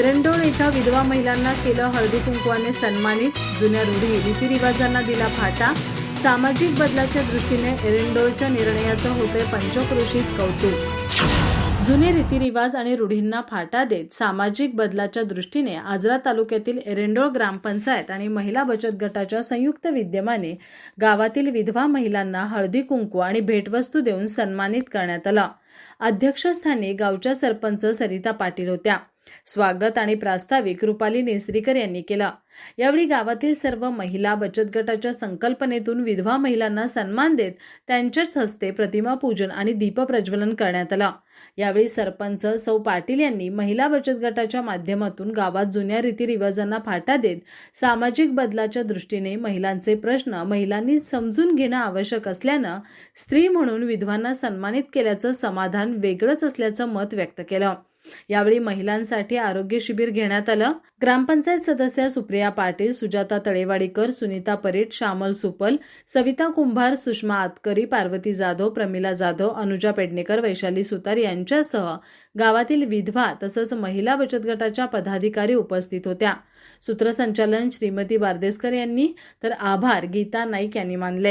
एरंडोळ इथं विधवा महिलांना केलं हळदी कुंकवाने सन्मानित जुन्या रूढी रीतिरिवाजांना दिला फाटा. सामाजिक बदलाच्या दृष्टीने एरंडोळच्या निर्णयाचं होतंय पंचक्रोशीत कौतुक. जुने रीतिरिवाज आणि रूढींना फाटा देत सामाजिक बदलाच्या दृष्टीने आजरा तालुक्यातील एरेंडोळ ग्रामपंचायत आणि महिला बचत गटाच्या संयुक्त विद्यमाने गावातील विधवा महिलांना हळदी कुंकू आणि भेटवस्तू देऊन सन्मानित करण्यात आलं. अध्यक्षस्थानी गावच्या सरपंच सरिता पाटील होत्या. स्वागत आणि प्रास्ताविक रुपाली नेसरीकर यांनी केला. यावेळी गावातील सर्व महिला बचत गटाच्या संकल्पनेतून विधवा महिलांना सन्मान देत त्यांच्याच हस्ते प्रतिमा पूजन आणि दीपप्रज्वलन करण्यात आला. यावेळी सरपंच सौ पाटील यांनी महिला बचत गटाच्या माध्यमातून गावात जुन्या रीतिरिवाजांना फाटा देत सामाजिक बदलाच्या दृष्टीने महिलांचे प्रश्न महिलांनी समजून घेणं आवश्यक असल्यानं स्त्री म्हणून विधवांना सन्मानित केल्याचं समाधान वेगळंच असल्याचं मत व्यक्त केलं. यावेळी महिलांसाठी आरोग्य शिबिर घेण्यात आलं. ग्रामपंचायत सदस्या सुप्रिया पाटील सुजाता तळेवाडीकर सुनीता परेट श्यामल सुपल सविता कुंभार सुषमा आतकरी पार्वती जाधव प्रमिला जाधव अनुजा पेडणेकर वैशाली सुतार यांच्यासह गावातील विधवा तसंच महिला बचत गटाच्या पदाधिकारी उपस्थित होत्या. सूत्रसंचालन श्रीमती बारदेसकर यांनी. तर आभार गीता नाईक यांनी मानले.